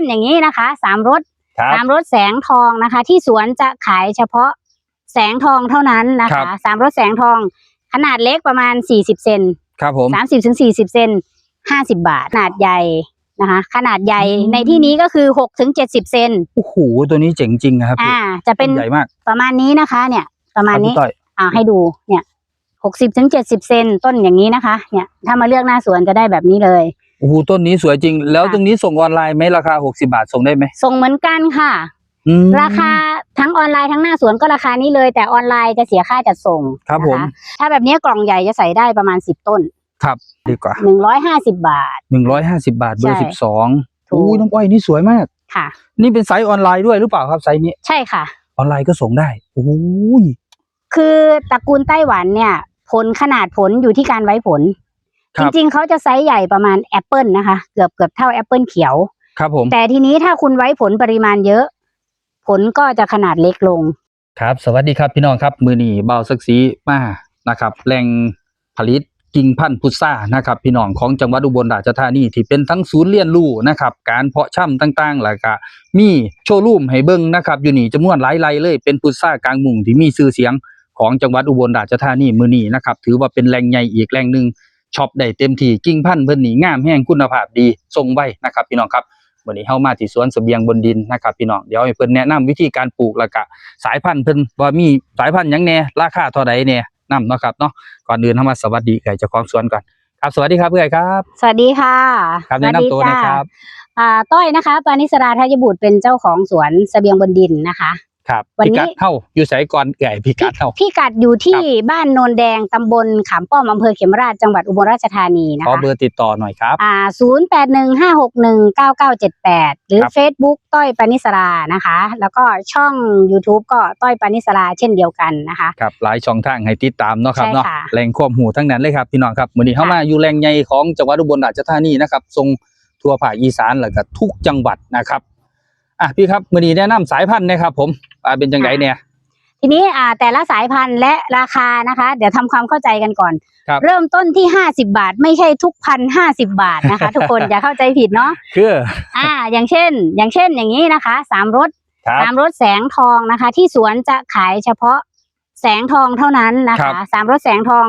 นอย่างนี้นะคะสามรถครับสามรถแสงทองนะคะ ที่สวนจะขายเฉพาะแสงทองเท่านั้นนะครัคะบสามรถแสงทอง ขนาดเล็กประมาณสี่สิบเซนครับผมสามสิบถึงสี่สิบเซนห้าสิบาทขนาดใหญ่นะคะ ขนาดใหญ่อืมในที่นี้ก็คือหกถึงเจ็ดสิบเซนโอ้โหตัวนี้เจ๋งจริงนะครับพี่อ่า จะเป็นต้นใหญ่มาก ประมาณนี้นะคะ เนี่ย ประมาณครับนี้พี่ต้อยอ่าให้ดูเนี่ยหกสิบถึงเจ็ดสิบเซนต้นอย่างนี้นะคะ เนี่ย ถ้ามาเลือกหน้าสวนจะได้แบบนี้เลย โอ้โหต้นนี้สวยจริง แล้วค่ะตรงนี้ส่งออนไลน์ไหมราคา60บาทส่งได้ไหมส่งเหมือนกันค่ะอืมราคาทั้งออนไลน์ทั้งหน้าสวนก็ราคานี้เลย แต่ออนไลน์จะเสียค่าจัดส่งครับนะะผมถ้าแบบนี้กล่องใหญ่จะใส่ได้ประมาณสิบต้น ครับ ดีกว่าหนึ่งร้อยห้าสิบบาท150บาทเบอร์ใช่สิบสองถูกโอ้ยน้องอ้อยนี่สวยมากค่ะ นี่เป็นไซส์ออนไลน์ด้วยหรือเปล่าครับไซส์นี้ใช่ค่ะ ออนไลน์ก็ส่งได้โอ้ยคือตระกูลไต้หวันเนี่ย ผลขนาดผลอยู่ที่การไว้ผลค จรับริงๆเขาจะไซส์ใหญ่ประมาณแอปเปิลนะคะ เกือบเกือบเท่าแอปเปิลเขียว ครับผม แต่ทีนี้ถ้าคุณไว้ผลปริมาณเยอะ ผลก็จะขนาดเล็กลง ครับ สวัสดีครับพี่น้องครับ มือนีเบาสักสีมานะครับแหล่งผลิตกิ่งพันธุ์พุทรานะครับ พี่น้องของจังหวัดอุบลราชธานีที่เป็นทั้งศูนย์เรียนรู้นะครับ การเพาะช่ำต่างๆแล้วก็มีโชว์รูมให้เบิ่งนะครับ อยู่นี่จำนวนหลายไร่เลย เป็นพุทรากลางมุงที่มีชื่อเสียงของจังหวัดอุบลราชธานีมือนี้นะครับ ถือว่าเป็นแหล่งใหญ่อีกแหล่งหนึ่ง ช็อปได้เต็มที่กิ่งพันธุ์เพิ่นนี่งามแห้งคุณภาพดีทรงไว้นะครับพี่น้องครับวันนี้เฮามาที่สวนเสบียงบนดินนะครับพี่น้องเดี๋ยวให้เพิ่นแนะนำวิธีการปลูกแล้วก็สายพันธุ์เพิ่นว่ามีสายพันธุ์หยังแหน่ราคาเท่าใดแหน่นำเนาะครับเนาะก่อนอื่นเฮามาสวัสดีไก่เจ้าของสวนก่อนครับสวัสดีครับเพื่อนครับ สวัสดีค่ะครับแนะนำตัวหนะครับอ่าต้อยนะคะปานิสราทายบุตรเป็นเจ้าของสวนเสบียงบนดินนะคะ ครับวันพินี้กัดเฮาอยู่ไสก่อนไก่พิกัดเฮาพี่กัดอยู่ที่บ้านโนนแดงตำบลขามป้อมอำเภอเขมราชจังหวัดอุบลราชธานีนะขอคะเบอร์ติดต่อหน่อยครับ อ่าศูนย์แปดหนึ่งห้าหกหนึ่งเก้าเก้าเจ็ดแปดหรือครับ Facebook ต้อยปานิสรานะคะ แล้วก็ช่อง YouTube ก็ต้อยปานิสราเช่นเดียวกันนะคะ ครับหลายช่องทางให้ติดตามเนาะครับใช่เนาะค่ะแหล่งความหูทั้งนั้นเลยครับพี่น้องครับมื้อนี้เฮาค่ะ มาอยู่แหล่งใหญ่ของจังหวัดอุบลราชธานีนะครับทรงทั่วภาคอีสานแล้วก็ทุกจังหวัดนะครับอะพี่ครับมื้อนี้แนะนำสายพันธุ์นะครับผม อ่าเป็นจังไดเนี่ย ทีนี้อ่าแต่ละสายพันธุ์และราคานะคะ เดี๋ยวทำความเข้าใจกันก่อน ครับเริ่มต้นที่ห้าสิบาท ไม่ใช่ทุกพันห้าสิบาทนะคะ ทุกคน อย่าเข้าใจผิดเนาะคืออ่า อย่างเช่น อย่างเช่นอย่างนี้นะคะสามรถครับ สามรถแสงทองนะคะ ที่สวนจะขายเฉพาะแสงทองเท่านั้นนะครัคะบ สามรถแสงทอง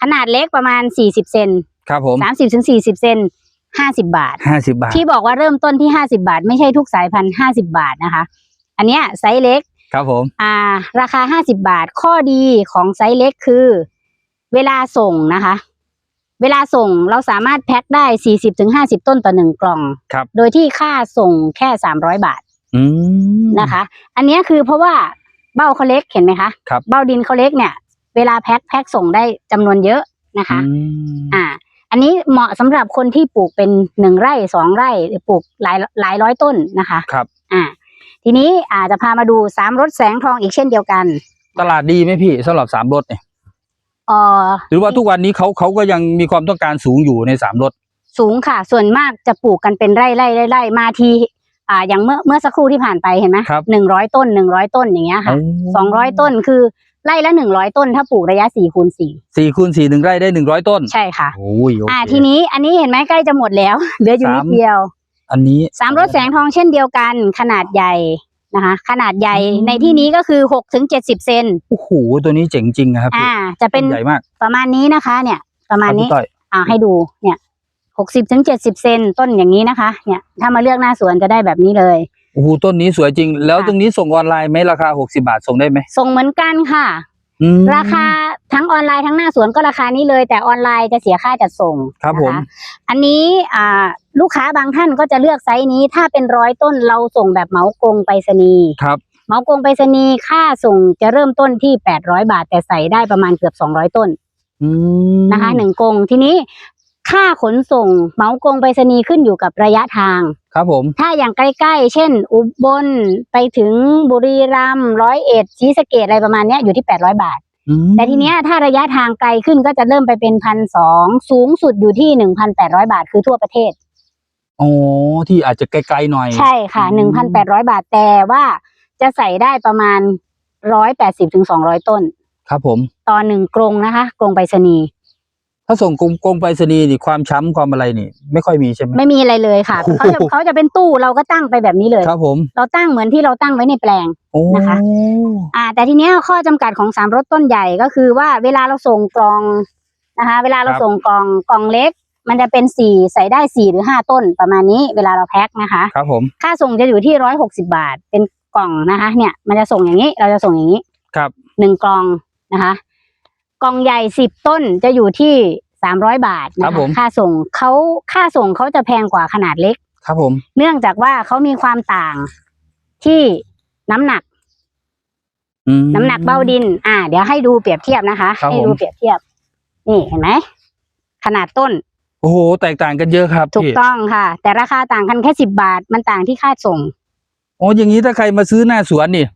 ขนาดเล็กประมาณสี่สิบเซนครับผมสามสิบถึงสี่สิบเซนห้าสิบาท50บาท ที่บอกว่าเริ่มต้นที่ห้าสิบาท ไม่ใช่ทุกสายพันธุ์ห้าสิบาทนะคะ อันเนี้ยไซส์เล็ก ครับผม อ่า ราคาห้าสิบาท ข้อดีของไซส์เล็กคือ เวลาส่งนะคะ เวลาส่งเราสามารถแพ็คได้สี่สิบถึงห้าสิบต้นต่อหนึ่งกล่อง ครับ โดยที่ค่าส่งแค่สามร้อยบาทอืมนะคะ อันเนี้ยคือเพราะว่าเบ้าเขาเล็กเห็นไหมคะ ครับ เบ้าดินเขาเล็กเนี่ย เวลาแพ็คแพ็คส่งได้จำนวนเยอะนะคะ อืมอ่า อันนี้เหมาะสำหรับคนที่ปลูกเป็นหนึ่งไร่สองไร่หรือปลูกหลายหลายร้อยต้นนะคะ ครับ อ่า ทีนี้อาจจะพามาดูสามรถแสงทองอีกเช่นเดียวกัน ตลาดดีไหมพี่สำหรับสามรถเนี่ยเอ่อหรือว่าทุกวันนี้เขาเขาก็ยังมีความต้องการสูงอยู่ในสามรถ สูงค่ะ ส่วนมากจะปลูกกันเป็นไร่ไร่ไร่ไร่มาทีอ่าอย่างเมื่อเมื่อสักครู่ที่ผ่านไปเห็นไหมครับหนึ่งร้อยต้นหนึ่งร้อยต้นอย่างเงี้ยค่ะสองร้อยต้นคือไร่ละหนึ่งร้อยต้น ถ้าปลูกระยะสี่คูณสี่สี่คูณสี่หนึ่งไร่ได้หนึ่งร้อยต้น ใช่ค่ะโอ้ยโออ่าเคทีนี้อันนี้เห็นไหมใกล้จะหมดแล้วเหลืออยู่นิดสามเดียว อันนี้สามรถแสงทองเช่นเดียวกัน ขนาดใหญ่นะคะ ขนาดใหญ่อืมในที่นี้ก็คือหกถึงเจ็ดสิบเซนโอ้โหตัวนี้เจ๋งจริงนะครับพี่อ่า จะเป็นต้นใหญ่มาก ประมาณนี้นะคะ เนี่ย ประมาณครับนี้พี่ต้อยอ่าให้ดูเนี่ยหกสิบถึงเจ็ดสิบเซนต้นอย่างนี้นะคะ เนี่ยถ้ามาเลือกหน้าสวนจะได้แบบนี้เลยโอ้โหต้นนี้สวยจริง แล้วค่ะตรงนี้ส่งออนไลน์ไหมราคาหกสิบาทส่งได้ไหมส่งเหมือนกันค่ะอืม ราคาทั้งออนไลน์ทั้งหน้าสวนก็ราคานี้เลย แต่ออนไลน์จะเสียค่าจัดส่งครับนะะผมอันนี้อ่าลูกค้าบางท่านก็จะเลือกไซส์นี้ถ้าเป็นร้อยต้นเราส่งแบบเหมากงไปรษณีย์ครับเหมากงไปรษณีย์ค่าส่งจะเริ่มต้นที่แปดร้อยบาท แต่ใส่ได้ประมาณเกือบสองร้อยต้นอืมนะคะหนึ่งกงทีนี้ ค่าขนส่งเหมากงไปรษณีย์ขึ้นอยู่กับระยะทาง ครับผม ถ้าอย่างใกล้ๆ เช่น อุบลไปถึงบุรีรัมย์ร้อยเอ็ดศรีสะเกดอะไรประมาณเนี้ยอยู่ที่แปดร้อยบาท อืมแต่ทีเนี้ยถ้าระยะทางไกลขึ้นก็จะเริ่มไปเป็นพันสองสูงสุดอยู่ที่หนึ่งพันแปดร้อยบาทคือทั่วประเทศ อ๋อที่อาจจะไกลๆหน่อย ใช่ค่ะอืหนึ่งพันแปดร้อยบาทแต่ว่าจะใส่ได้ประมาณร้อยแปดสิบถึงสองร้อยต้น ครับผม ต่อหนึ่งกรงนะคะกรงไปรษณีย์ ถ้าส่งกรมกรมไปรษณีย์นี่ความช้ำความอะไรนี่ ไม่ค่อยมีใช่ไหม ไม่มีอะไรเลยค่ะโอ้โห เขาจะเขาจะเป็นตู้เราก็ตั้งไปแบบนี้เลย ครับผมเราตั้งเหมือนที่เราตั้งไว้ในแปลง โอ้นะคะ อ่า แต่ทีเนี้ยข้อจำกัดของสามรถต้นใหญ่ก็คือว่าเวลาเราส่งกล่องนะคะ เวลาเราส่งกล่องกล่องเล็ก มันจะเป็นสี่ใส่ได้สี่หรือห้าต้นประมาณนี้ เวลาเราแพ็คนะคะ ครับผมค่าส่งจะอยู่ที่ร้อยหกสิบาท เป็นกล่องนะคะ เนี่ยมันจะส่งอย่างนี้เราจะส่งอย่างนี้ครับ หนึ่งกล่องนะคะ กล่องใหญ่สิบต้นจะอยู่ที่สามร้อยบาทครันะบผคะมค่าส่งเขาค่าส่งเขาจะแพงกว่าขนาดเล็ก ครับผม เนื่องจากว่าเขามีความต่างที่น้ำหนัก อืม น้ำหนักเบ้าดิน อ่า เดี๋ยวให้ดูเปรียบเทียบนะคะ ครับให้ผมดูเปรียบเทียบ นี่เห็นไหมขนาดต้นโอ้โห แตกต่างกันเยอะครับถูกพี่ต้องค่ะ แต่ราคาต่างกันแค่สิบบาท มันต่างที่ค่าส่ง โอ้อย่างนี้ถ้าใครมาซื้อหน้าสวนนี่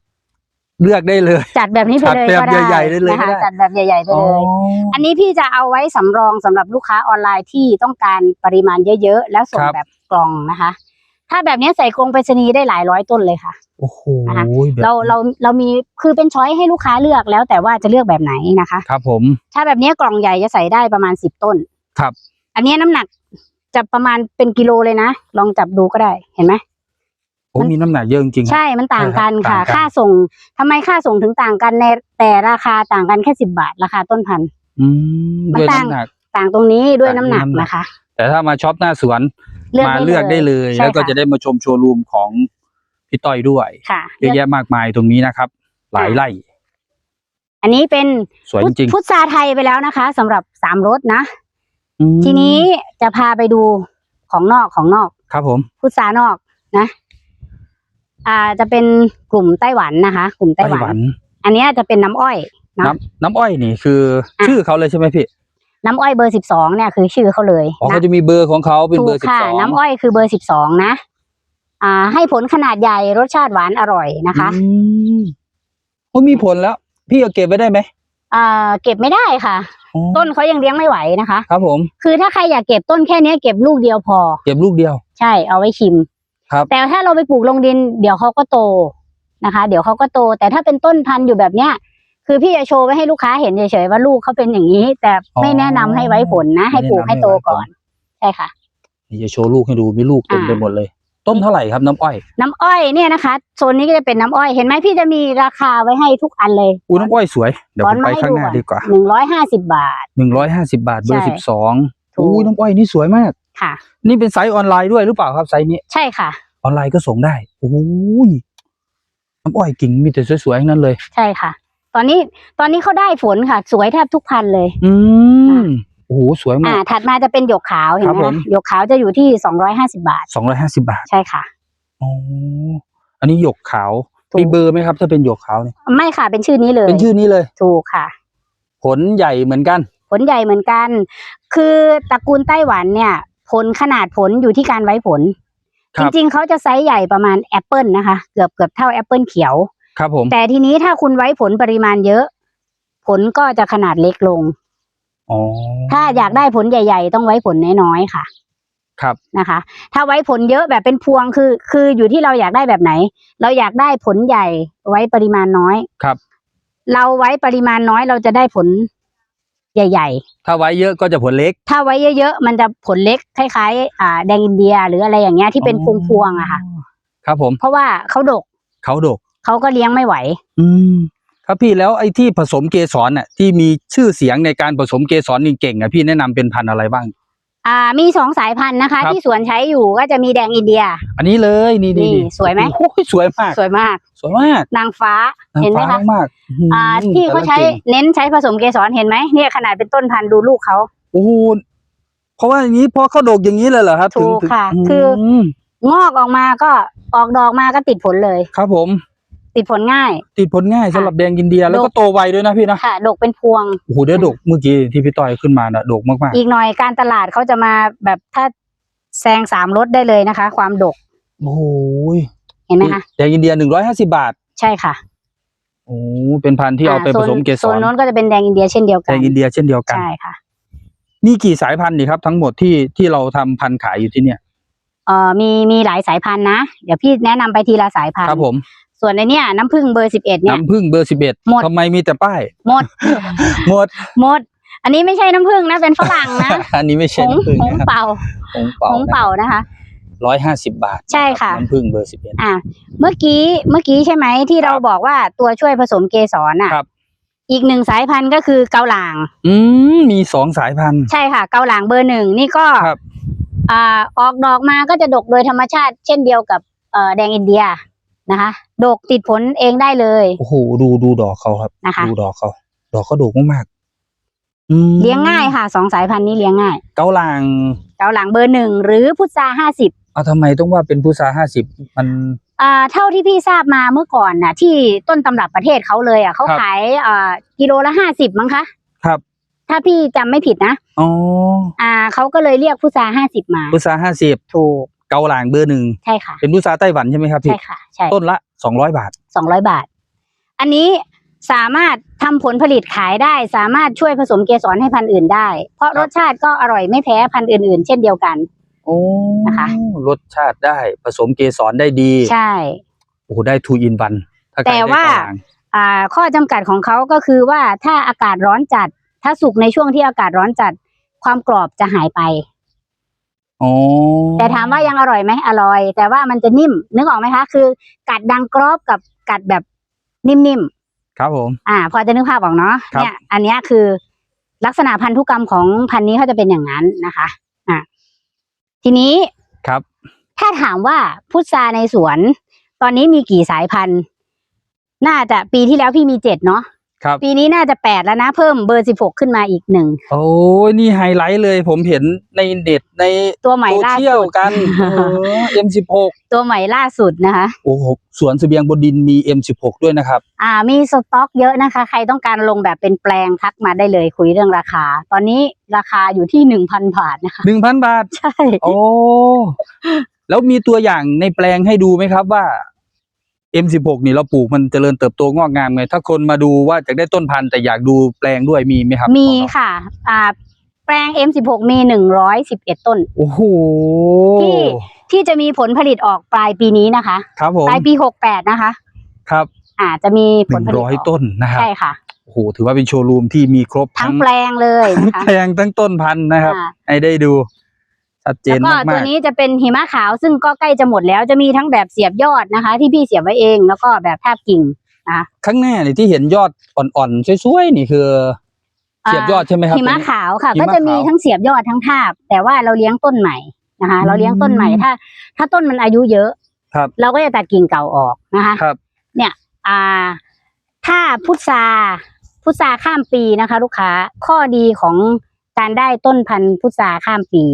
เลือกได้เลย จัดแบบนี้ไปเลยจัดแบบก็ได้ใหญ่ๆได้เลยนะคะก็ได้ จัดแบบใหญ่ๆไปเลย อันนี้พี่จะเอาไว้สำรองสำหรับลูกค้าออนไลน์ที่ต้องการปริมาณเยอะ ๆ แล้วส่งครับ แบบกล่องนะคะ ถ้าแบบนี้ใส่กรงไปรษณีย์ได้หลายร้อยต้นเลยค่ะ โอ้โหนะคะ แบบเราเราเรามีคือเป็นช้อยให้ลูกค้าเลือกแล้วแต่ว่าจะเลือกแบบไหนนะคะ ครับผม ถ้าแบบนี้กล่องใหญ่จะใส่ได้ประมาณสิบต้นครับ อันนี้น้ำหนักจะประมาณเป็นกิโลเลยนะลองจับดูก็ได้เห็นไหม โอ้มีน้ำหนักเยอะจริงๆ ใช่มันต่างกันใช่ครับต่างกันค่ะ ค่าส่งทำไมค่าส่งถึงต่างกันในแต่ราคาต่างกันแค่สิบบาทราคาต้นพันธุ์อืมมันด้วยต่างน้ำหนักต่างตรงนี้ด้วยต่างน้ำหนักที่น้ำหนักนะคะ แต่ถ้ามาช็อปหน้าสวนมาเลือกได้เลยใช่แล้วก็ค่จะได้มาชมโชว์รูมของพี่ต้อยด้วยค่ะเยอะแยะมากมายตรงนี้นะครับ หลายไร่อันนี้เป็นสวยจริงพุทราไทยไปแล้วนะคะสำหรับสามรสนะๆอืมทีนี้จะพาไปดูของนอกของนอก ครับผม พุทรานอกนะ อ่าจะเป็นกลุ่มไต้หวันนะคะ กลุ่มไต้หวัน อันเนี้ยจะเป็นน้ำอ้อยเนอะน้ำน้ำอ้อยนี่คือออะชื่อเขาเลยใช่ไหมพี่น้ำอ้อยเบอร์สิบสองเนี่ยคือชื่อเขาเลยอ๋อนะเขาจะมีเบอร์ของเขาเป็นถูเบอกร์สิบค่ะ สองน้ำอ้อยคือเบอร์สิบสองนะ อ่า ให้ผลขนาดใหญ่รสชาติหวานอร่อยนะคะโอ้มีผลแล้ว พี่เอาเก็บไว้ได้ไหมอ่าเก็บไม่ได้ค่ะ อ๋อต้นเขายังเลี้ยงไม่ไหวนะคะ ครับผม คือถ้าใครอยากเก็บต้นแค่เนี้ยเก็บลูกเดียวพอ เก็บลูกเดียว ใช่เอาไว้ชิม ครับแต่ถ้าเราไปปลูกลงดิน เดี๋ยวเขาก็โตนะคะ เดี๋ยวเขาก็โต แต่ถ้าเป็นต้นพันธุ์อยู่แบบเนี้ยคือพี่จะโชว์ไว้ให้ลูกค้าเห็นเฉยๆว่าลูกเขาเป็นอย่างนี้ แต่ไม่แนะนำให้ไว้ผลนะ ให้ปลูกให้โตก่อนใช่ค่ะนี่จะโชว์ลูกให้ดูมีลูกเต็มอ่าไปหมดเลย ต้นเท่าไหร่ครับน้ำอ้อย น้ำอ้อยเนี่ยนะคะโซนนี้ก็จะเป็นน้ำอ้อยเห็นไหมพี่จะมีราคาไว้ให้ทุกอันเลยอู้น้ำอ้อยสวยเดี๋ยวผมไปข้างหน้าดีกว่าหนึ่งร้อยห้าสิบบาทหนึ่งร้อยห้าสิบาทเบอร์ใช่สิบสองถูกอู้น้ำอ้อยนี่สวยมาก ค่ะ นี่เป็นไซส์ออนไลน์ด้วยหรือเปล่าครับไซส์นี้ ใช่ค่ะ ออนไลน์ก็ส่งได้โอ้ยน้ำอ้อยกิ่งมีแต่สวยๆทั้งนั้นเลย ใช่ค่ะ ตอนนี้ตอนนี้เขาได้ฝนค่ะ สวยแทบทุกพันเลย อือะมโอ้โหสวยมาอ่ากถัดมาจะเป็นหยกขาวเห็นครับไหมผมคะหยกขาวจะอยู่ที่สองร้อยห้าสิบาทสองร้อยห้าสิบาท ใช่ค่ะอ๋ออันนี้หยกขาวถูกมีเบอร์ไหมครับ ถ้าเป็นหยกขาวเนี่ยไม่ค่ะเป็นชื่อนี้เลย เป็นชื่อนี้เลย ถูกค่ะ ผลใหญ่เหมือนกัน ผลใหญ่เหมือนกัน คือตระกูลไต้หวันเนี่ยผ ลขนาดผลอยู่ที่การไว้ผลคจรับริงๆเขาจะไซส์ใหญ่ประมาณแอปเปิลนะคะ เกือบเกือบเท่าแอปเปิลเขียว ครับผม แต่ทีนี้ถ้าคุณไว้ผลปริมาณเยอะ ผลก็จะขนาดเล็กลงอ๋อถ้าอยากได้ผลใหญ่ ๆ ต้องไว้ผลน้อยๆค่ะ ครับนะคะ ถ้าไว้ผลเยอะแบบเป็นพวงคือ คืออยู่ที่เราอยากได้แบบไหน เราอยากได้ผลใหญ่ไว้ปริมาณน้อยครับ เราไว้ปริมาณน้อยเราจะได้ผล ใหญ่ ถ้าไว้เยอะก็จะผลเล็ก ๆ ถ้าไว้เยอะๆ มันจะผลเล็กคล้ายๆอ่าแดงอินเดียหรืออะไรอย่างเงี้ยที่เป็นพอ๋อวงๆอะค่ะ ครับผมเพราะว่าเขาดกเขาดก เขาก็เลี้ยงไม่ไหว อืม ครับพี่แล้วไอ้ที่ผสมเกสรน่ะที่มีชื่อเสียงในการผสมเกสรเก่งๆอะพี่แนะนำเป็นพันธุ์อะไรบ้าง อ่ามีสองสายพันธุ์นะคะ ครับ ที่สวนใช้อยู่ก็จะมีแดงอินเดีย อันนี้เลยนี่นี่นี่สวยไหม โอ้ยสวยมาก สวยมาก สวยมากนางฟ้านางเห็นไหมฟ้าคะมากอ่าอืมที่เขาใช้แต่ละกิ่งเน้นใช้ผสมเกสรเห็นไหมเนี่ยขนาดเป็นต้นพันธุ์ดูลูกเขา โอ้โหเพราะว่าอย่างนี้พอเขาดกอย่างนี้เลยเหรอครับถูกถึงค่ะถึงคือ มงอกออกมาก็ออกดอกมาก็ติดผลเลย ครับผม ติดผลง่าย ติดผลง่ายสำหรับแดงอินเดีย แล้วก็โตไวด้วยนะพี่นะค่ะดกเป็นพวงโอ้โหเดี๋ยวดกเมื่อกี้ที่พี่ต้อยขึ้นมาน่ะดกมากอีกหน่อยการตลาดเขาจะมาแบบถ้าแซงสามรถได้เลยนะคะ ความดกๆโอ้โหเห็นไหมคะแดงอินเดียหนึ่งร้อยห้าสิบาท ใช่ค่ะโอ้เป็นพันธุ์ที่เอาไปผสมเกสโซนรโน้นก็จะเป็นแดงอินเดียเช่นเดียวแดกันงอินเดียเช่นเดียวกันใช่ค่ะมีกี่สายพันธุ์นี่ครับ ทั้งหมดที่ที่เราทำพันธุ์ขายอยู่ที่เนี่ยเอ่อมีมีหลายสายพันธุ์นะ เดี๋ยวพี่แนะนำไปทีละสายพันครับธุ์ผม ส่วนในเนี้ยน้ำผึ้งเบอร์สิบเอ็ดเนี่ย น้ำผึ้งเบอร์สิบเอ็ดหมด ทำไมมีแต่ป้าย หมด หมด หมด อันนี้ไม่ใช่น้ำผึ้งนะเป็นฝรั่งนะ อันนี้ไม่ผใช่งน้ำผึ้งผงนะครับเป่าผงเป่าผงเป่านะคะ ร้อยห้าสิบบาทใช่ค่ะ น้ำผึ้งเบอร์สิบเอ็ด อ่า เมื่อกี้เมื่อกี้ใช่ไหมที่เราครับบอกว่าตัวช่วยผสมเกสรอะครับ อีกหนึ่งสายพันธุ์ก็คือเกาหลาง อืมมีสองสายพันธุ์ ใช่ค่ะ เกาหลางเบอร์หนึ่งนี่ก็ครับ อ่าออกดอกมาก็จะดกโดยธรรมชาติ เช่นเดียวกับเอ่อแดงอินเดีย นะคะดกติดผลเองได้เลย โอ้โหดูดูดอกเขาครับนะคะ ดูดอกเขาดอกเขาดกมากๆอืมเลี้ยงง่ายค่ะสองสายพันธุ์นี้เลี้ยงง่ายเกาลางเกาหลางเบอร์หนึ่งหรือพุทราห้าสิบเอาทำไมต้องว่าเป็นพุทราห้าสิบมัน อ่าเท่าที่พี่ทราบมาเมื่อก่อนน่ะ ที่ต้นตำรับประเทศเขาเลยอะเขาครับ ขายอ่ากิโลละห้าสิบมั้งคะ ครับถ้าพี่จำไม่ผิดนะ อ๋ออ่าเขาก็เลยเรียกพุทราห้าสิบมาพุทราห้าสิบถูก เกาลางเบอร์หนึ่งใช่ค่ะเป็นพุทราไต้หวันใช่ไหมครับพี่ใช่ค่ะใช่ต้นละสองร้อยบาทสองร้อยบาท อันนี้สามารถทำผลผลิตขายได้ สามารถช่วยผสมเกสรให้พันธุ์อื่นได้ เพราะครับรสชาติก็อร่อยไม่แพ้พันธุ์อื่น ๆ เช่นเดียวกันโอ้นะคะรสชาติได้ผสมเกสรได้ดี ใช่โอ้โหได้ทูอินวันถ้าใครแต่ได้ว่าเกลางอ่าข้อจำกัดของเขาก็คือว่าถ้าอากาศร้อนจัด ถ้าสุกในช่วงที่อากาศร้อนจัด ความกรอบจะหายไปอ๋อ แต่ถามว่ายังอร่อยไหมอร่อย แต่ว่ามันจะนิ่ม นึกออกไหมคะ คือกัดดังกรอบกับกัดแบบนิ่มครับผมๆอ่า พอจะนึกภาพออกเนาะครับเนี่ย อันเนี้ยคือลักษณะพันธุกรรมของพันธุ์นี้เขาจะเป็นอย่างนั้นนะคะ อ่าทีนี้ครับ ถ้าถามว่าพุทราในสวน ตอนนี้มีกี่สายพันธุ์ น่าจะปีที่แล้วพี่มีเจ็ดเนาะ ครับปีนี้น่าจะแปดแล้วนะ เพิ่มเบอร์สิบหกขึ้นมาอีกหนึ่งโอ้ยนี่ไฮไลท์เลยผมเห็นในเน็ตในตัวใหม่โซล่าเชียสุลดกันเอ็มสิบหกตัวใหม่ล่าสุดนะคะ โอ้โหสวนเสบียงบนดินมี M16 ด้วยนะครับ อ่ามีสต็อกเยอะนะคะ ใครต้องการลงแบบเป็นแปลงทักมาได้เลยคุยเรื่องราคา ตอนนี้ราคาอยู่ที่หนึ่งพันบาทนะคะหนึ่งพันบาท ใช่ โอ้ แล้วมีตัวอย่างในแปลงให้ดูไหมครับว่า M16 นี่เราปลูกมันเจริญเติบโตงอกงามไง ถ้าคนมาดูว่าจะได้ต้นพันธุ์แต่อยากดูแปลงด้วยมีไหมครับมีของเราค่ะ อ่า แปลง M16 มีหนึ่งร้อยสิบเอ็ดต้น โอ้โหที่ที่จะมีผลผลิตออกปลายปีนี้นะคะ ครับผมปลายปีหกแปดนะคะ ครับ อ่าจะมีหผลนึ่งผลิตร้อยออกต้นนะครับใช่ค่ะโอ้โหถือว่าเป็นโชว์รูมที่มีครบทั้ทั้งงแปลงเลยทั้งนะคะแปลงทั้งต้นพันธุ์นะครับอ่าให้ได้ดู ชัดเจแล้วนก็มาตัวกนี้จะเป็นหิมะขาวซึ่งก็ใกล้จะหมดแล้วจะมีทั้งแบบเสียบยอดนะคะ ที่พี่เสียบไว้เองแล้วก็แบบทาบกิ่งๆข้างหน้านี่ที่เห็นยอดอ่อนๆสวยๆนี่คือเสียบยอดใช่ไหมครับ หิมะตัวนี้ขาวค่ะ หิมะก็จะมีขาวทั้งเสียบยอดทั้งทาบ แต่ว่าเราเลี้ยงต้นใหม่นะคะ อืมเราเลี้ยงต้นใหม่ถ้า ถ้าต้นมันอายุเยอะครับ เราก็จะตัดกิ่งเก่าออกนะคะ ครับ อ่า ถ้าพุทราพุทราข้ามปีนะคะ ลูกค้าข้อดีของการได้ต้นพันธุ์พุทราข้ามปี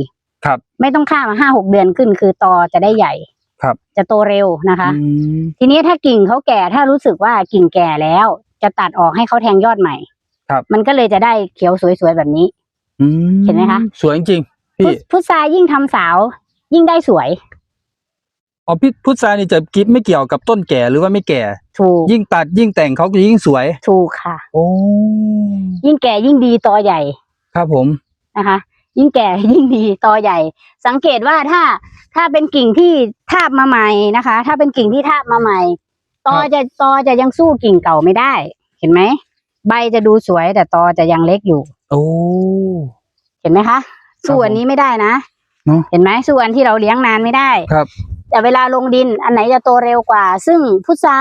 ครับ ไม่ต้องข้ามห้าหกเดือนขึ้น คือตอจะได้ใหญ่ ครับ จะโตเร็วนะคะ อืมทีนี้ถ้ากิ่งเขาแก่ถ้ารู้สึกว่ากิ่งแก่แล้ว จะตัดออกให้เขาแทงยอดใหม่ครับ มันก็เลยจะได้เขียวสวยๆแบบนี้ อืเห็นไหมคะ สวยจริงๆพุพี่พุทรายิ่งทำสาวยิ่งได้สวยอ๋อพี่พุทรานี่จะกิฟไม่เกี่ยวกับต้นแก่หรือว่าไม่แก่ ถูกยิ่งตัดยิ่งแต่งเขาก็ยิ่งสวย ถูกค่ะ โอ้ยิ่งแก่ยิ่งดีตอใหญ่ครับผม นะคะ ยิ่งแก่ยิ่งดีตอใหญ่ สังเกตว่าถ้าถ้าเป็นกิ่งที่ทาบมาใหม่นะคะ ถ้าเป็นกิ่งที่ทาบมาใหม่ตอจะตอจะยังสู้กิ่งเก่าไม่ได้ เห็นไหมใบจะดูสวยแต่ตอจะยังเล็กอยู่ โอ้เห็นไหมคะสู้ครับผมอันนี้ไม่ได้นะเนอะเห็นไหมสู้อันที่เราเลี้ยงนานไม่ได้ครับ แต่เวลาลงดินอันไหนจะโตเร็วกว่า ซึ่งพุทรา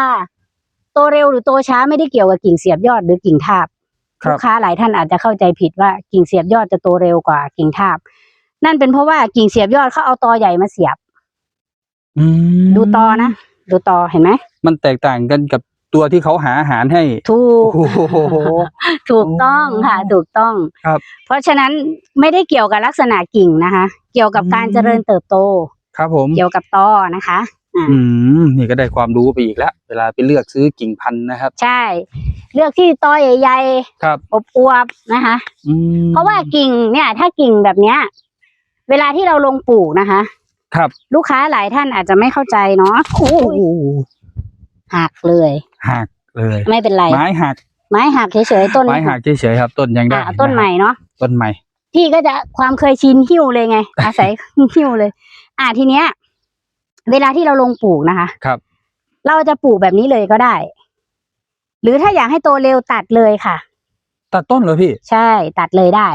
โตเร็วหรือโตช้าไม่ได้เกี่ยวกับกิ่งเสียบยอดหรือกิ่งทาบครั ลูบกค้าหลายท่านอาจจะเข้าใจผิดว่ากิ่งเสียบยอดจะโตเร็วกว่ากิ่งทาบ นั่นเป็นเพราะว่ากิ่งเสียบยอดเขาเอาตอใหญ่มาเสียบอืมดูตอนะดูตอเห็นไหมมันแตกต่างกันกับตัวที่เขาหาอาหารให้ ถูกโอ้โหถูกต้องค่ะ ถูกต้องครับ เพราะฉะนั้นไม่ได้เกี่ยวกับลักษณะกิ่งนะคะ เกี่ยวกับการอืมเจริญเติบโต ครับผม เกี่ยวกับตอนะคะ อืมนี่ก็ได้ความรู้ไปอีกแล้วเวลาไปเลือกซื้อกิ่งพันธุ์นะครับ ใช่ เลือกที่ตอใหญ่ครับๆอบอวบๆนะคะอืมเพราะว่ากิ่งเนี่ย ถ้ากิ่งแบบเนี้ย เวลาที่เราลงปลูกนะคะ ครับ ลูกค้าหลายท่านอาจจะไม่เข้าใจเนาะโอ้โอ้ยโหหักเลยหักเลย ไม่เป็นไร ไม้หัก ไม้หักเฉยๆต้นไม้หักเฉยๆครับ ต้นยังได้อ่าต้นใหม่เนาะต้นใหม่พี่ก็จะความเคยชินหิ้วเลยไง อาศัยหิ้วเลย อ่าทีเนี้ย เวลาที่เราลงปลูกนะคะ ครับ เราจะปลูกแบบนี้เลยก็ได้ หรือถ้าอยากให้โตเร็วตัดเลยค่ะ ตัดต้นเหรอพี่ ใช่ตัดเลยได้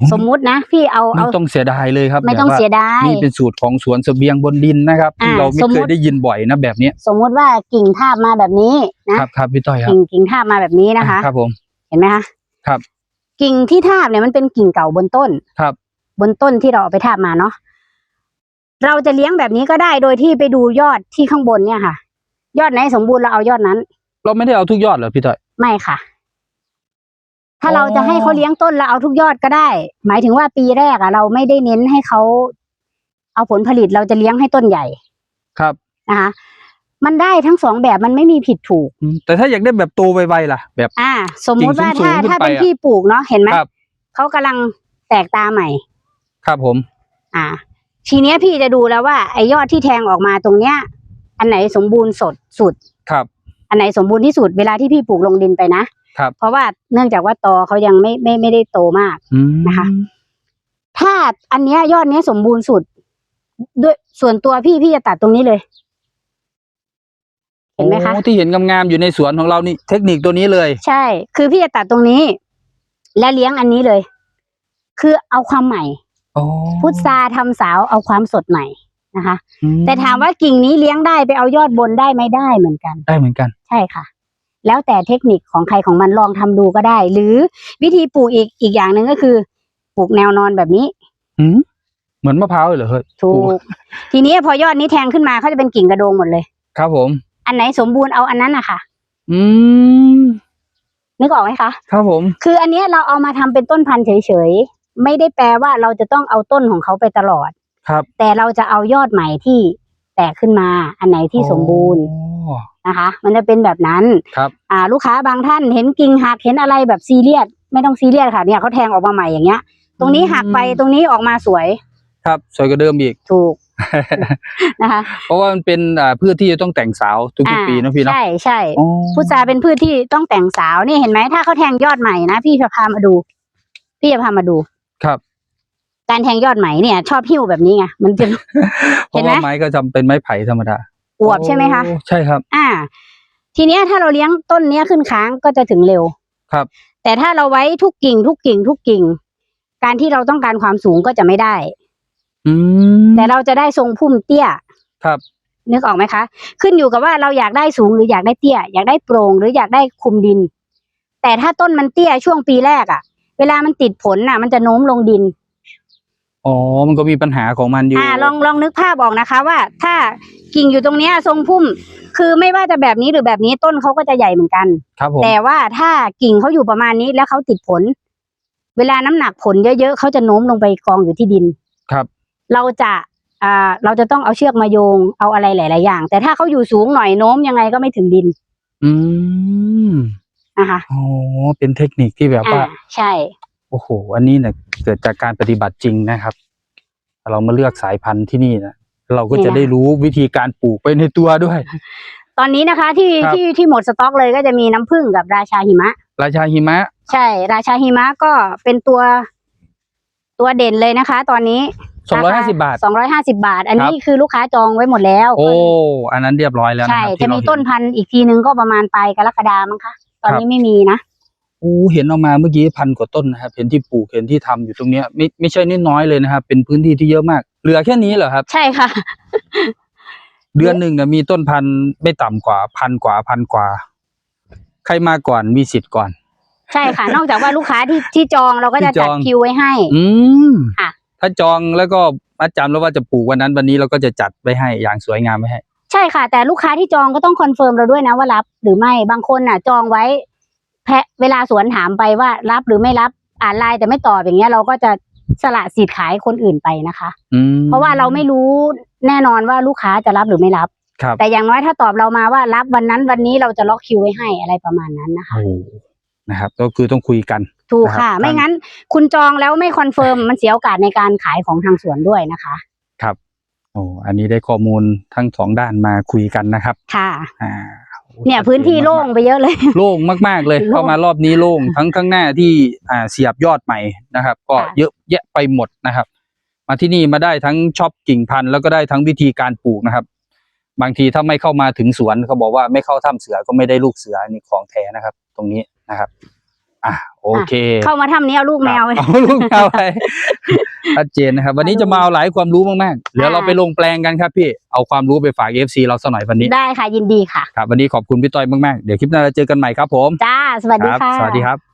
อืมสมมุตินะพี่เอาไม่เอา ต้องเสียดายเลยครับไม่ต้องแบบว่าเสียดาย นี่เป็นสูตรของสวนเสบียงบนดินนะครับที่อ่าเราไม่สมมุเคติ ยได้ยินบ่อยนะแบบเนี้ยสมมุติว่ากิ่งทาบมาแบบนี้นะครับ ครับพี่ต้อยครับกิ่งกิ่งทาบมาแบบนี้นะคะครับผม เห็นไหมคะครับ กิ่งที่ทาบเนี่ยมันเป็นกิ่งเก่าบนต้น ครับ บนต้นที่เราเอาไปทาบมาเนาะ เราจะเลี้ยงแบบนี้ก็ได้โดยที่ไปดูยอดที่ข้างบนเนี่ยค่ะ ยอดไหนสมบูรณ์เราเอายอดนั้น เราไม่ได้เอาทุกยอดเหรอพี่ต้อย ไม่ค่ะ ถ้าอ๋อเราจะให้เขาเลี้ยงต้นเราเอาทุกยอดก็ได้ หมายถึงว่าปีแรกอะเราไม่ได้เน้นให้เขาเอาผลผลิตเราจะเลี้ยงให้ต้นใหญ่ครับนะคะมันได้ทั้งสองแบบมันไม่มีผิดถูกอืมแต่ถ้าอยากได้แบบโตไวๆล่ะ แบบ อ่า สมมุติว่ากิ่งสูถ้างๆขึ้นถ้าเป็นไปอะพี่ปลูกเนาะเห็นไหมครับ เขากำลังแตกตาใหม่ ครับผม อ่า ทีเนี้ยพี่จะดูแล้วว่าไอ้ยอดที่แทงออกมาตรงเนี้ย อันไหนสมบูรณ์สดสุด ครับ อันไหนสมบูรณ์ที่สุดเวลาที่พี่ปลูกลงดินไปนะครับ เพราะว่าเนื่องจากว่าตอเขายังไม่ไม่ไม่ได้โตมาก อืมนะคะ ถ้าอันเนี้ยยอดเนี้ยสมบูรณ์สุด ด้วยส่วนตัวพี่พี่จะตัดตรงนี้เลย เห็นไหมคะ โอ้ที่เห็นงามๆอยู่ในสวนของเรานี่เทคนิคตัวนี้เลย ใช่ คือพี่จะตัดตรงนี้ และเลี้ยงอันนี้เลย คือเอาความใหม่โอ้ พุทราทำสาวเอาความสดใหม่นะคะอืแต่ถามว่ากิ่งนี้เลี้ยงได้ไปเอายอดบนได้ไหมได้เหมือนกัน ได้เหมือนกัน ใช่ค่ะ แล้วแต่เทคนิคของใครของมันลองทำดูก็ได้ หรือวิธีปลูกอีกอีกอย่างหนึ่งก็คือปลูกแนวนอนแบบนี้อืมเหมือนมะพร้าวเลยเหรอเฮ้ยถูปลูกทีนี้พอยอดนี้แทงขึ้นมาเขาจะเป็นกิ่งกระโดงหมดเลย ครับผม อันไหนสมบูรณ์เอาอันนั้นนะคะอืมนึกออกไหมคะ ครับผม คืออันเนี้ยเราเอามาทำเป็นต้นพันธุ์เฉยๆ ไม่ได้แปลว่าเราจะต้องเอาต้นของเขาไปตลอด ครับ แต่เราจะเอายอดใหม่ที่แตกขึ้นมาอันไหนที่สมบูรณ์โอ้นะคะ มันจะเป็นแบบนั้น ครับ อ่า ลูกค้าบางท่านเห็นกิ่งหักเห็นอะไรแบบซีเรียสไม่ต้องซีเรียสค่ะเนี่ยเขาแทงออกมาใหม่อย่างเงี้ย ตรงนี้หักไปตรงนี้ออกมาสวยครับสวยกว่าเดิมอีก ถูกนะคะ เพราะว่ามันเป็นอ่าพืชที่จะต้องแต่งสาวทุกอ่าๆปีเนอะพี่เนาะใช่ใช่อ๋อพุทราเป็นพืชที่ต้องแต่งสาวนี่เห็นไหมถ้าเขาแทงยอดใหม่นะพี่จะพามาดู พี่จะพามาดู ครับ การแทงยอดใหม่เนี่ย ชอบหิ้วแบบนี้ไงมันจะ เพราะเห็นไหม ว่าไม้ก็จำเป็นไม้ไผ่ธรรมดาอวบใช่ไหมคะ โอ้ใช่ครับ อ่า ทีเนี้ยถ้าเราเลี้ยงต้นเนี้ยขึ้นค้างก็จะถึงเร็วครับ แต่ถ้าเราไว้ทุกกิ่ง ทุกกิ่ง ทุกกิ่ง การที่เราต้องการความสูงก็จะไม่ได้ อืม แต่เราจะได้ทรงพุ่มเตี้ยครับ นึกออกไหมคะ ขึ้นอยู่กับว่าเราอยากได้สูงหรืออยากได้เตี้ย อยากได้โปร่งหรืออยากได้คุมดิน แต่ถ้าต้นมันเตี้ยช่วงปีแรกอะ่ะ เวลามันติดผลน่ะ มันจะโน้มลงดิน อ๋อ มันก็มีปัญหาของมันอยู่อ่าลองลองนึกภาพออกนะคะ ว่า ถ้ากิ่งอยู่ตรงเนี้ยทรงพุ่ม คือไม่ว่าจะแบบนี้หรือแบบนี้ต้นเขาก็จะใหญ่เหมือนกัน ครับผมแต่ว่าถ้ากิ่งเขาอยู่ประมาณนี้แล้วเขาติดผล เวลาน้ำหนักผลเยอะๆเขาจะโน้มลงไปกองอยู่ที่ดิน ครับ เราจะอ่าเราจะต้องเอาเชือกมาโยงเอาอะไรหลาย ๆ อย่าง แต่ถ้าเขาอยู่สูงหน่อยโน้มยังไงก็ไม่ถึงดิน อืม นะคะอ๋อเป็นเทคนิคที่แบบว่าอ่า ใช่ โอ้โห อันนี้เนี่ยเกิดจากการปฏิบัติจริงนะครับ เรามาเลือกสายพันธุ์ที่นี่นะเราก็จะได้รู้วิธีการปลูกไปในตัวด้วย ตอนนี้นะคะที่ครับที่ที่หมดสต็อกเลยก็จะมีน้ำผึ้งกับราชาหิมะ ราชาหิมะ ใช่ ราชาหิมะก็เป็นตัวตัวเด่นเลยนะคะ ตอนนี้สองร้อยห้าสิบาทสองร้อยห้าสิบาท อันนี้ครับคือลูกค้าจองไว้หมดแล้ว โอ้ อันนั้นเรียบร้อยแล้วนะใช่ครับจะที่เรามีเห็ต้นพันธุ์อีกทีนึงก็ประมาณปลายกรกฎามั้งคะต อนนี้ไม่มีนะโอ้เห็นออกมาเมื่อกี้พันกว่าต้นนะครับ เห็นที่ปลูกเห็นที่ทำอยู่ตรงเนี้ย ไม่ไม่ใช่น้อยๆเลยนะครับ เป็นพื้นที่ที่เยอะมาก เหลือแค่นี้เหรอครับ ใช่ค่ะ เดือนหนึ่งเนี่ยมีต้นพันธุ์ไม่ต่ำกว่า พันกว่าพันกว่า ใครมาก่อนมีสิทธิ์ก่อน ใช่ค่ะ นอกจากว่าลูกค้าที่ที่จองเราก็จะที่จจัดองคิวไว้ให้ อืมค่ะ ถ้าจองแล้วก็มัดจำแล้วว่าจะปลูกวันนั้นวันนี้เราก็จะจัดไว้ให้อย่างสวยงามไว้ให้ใช่ค่ะ แต่ลูกค้าที่จองก็ต้องคอนเฟิร์มเราด้วยนะว่ารับหรือไม่บางคนน่ะ จองไว้ แพะเวลาสวนถามไปว่ารับหรือไม่รับอ่านไลน์แต่ไม่ตอบอย่างเงี้ยเราก็จะสละสิทธิ์ขายคนอื่นไปนะคะอืมเพราะว่าเราไม่รู้แน่นอนว่าลูกค้าจะรับหรือไม่รับครับแต่อย่างน้อยถ้าตอบเรามาว่ารับวันนั้นวันนี้เราจะล็อกคิวไว้ให้อะไรประมาณนั้นนะคะโอ้นะครับ ก็คือต้องคุยกันถูกค่ะนะครับไม่งั้น คุณจองแล้วไม่คอนเฟิร์มมันเสียโอกาสในการขายของทางสวนด้วยนะคะครับ โอ้อันนี้ได้ข้อมูลทั้งสองด้านมาคุยกันนะครับ ค่ะ อ่าโอ้เนี่ยพื้นที่โล่งไปเยอะเลย โล่งมาก ๆ เลยโล่งเข้ามารอบนี้โล่งทั้งข้างหน้าที่อ่าเสียบยอดใหม่นะครับ ก็ค่ะเยอะแยะไปหมดนะครับ มาที่นี่มาได้ทั้งช็อปกิ่งพันธุ์แล้วก็ได้ทั้งวิธีการปลูกนะครับ บางทีถ้าไม่เข้ามาถึงสวนเขาบอกว่าไม่เข้าถ้ำเสือก็ไม่ได้ลูกเสืออันนี่ของแท้นะครับ ตรงนี้นะครับ อะโอเค เข้ามาทำนี้เอาลูกแมวไปเอาลูกแมวไป ชัดเจนนะครับ วันนี้จะมาเอาหลายความรู้มากๆ เดี๋ยวเราไปลงแปลงกันครับพี่ เอาความรู้ไปฝาก FC เราสักหน่อยวันนี้ ได้ค่ะยินดีค่ะ ครับ วันนี้ขอบคุณพี่ต้อยมากๆ เดี๋ยวคลิปหน้าเราเจอกันใหม่ครับผม จ้า สวัสดีครับค่ะ สวัสดีครับ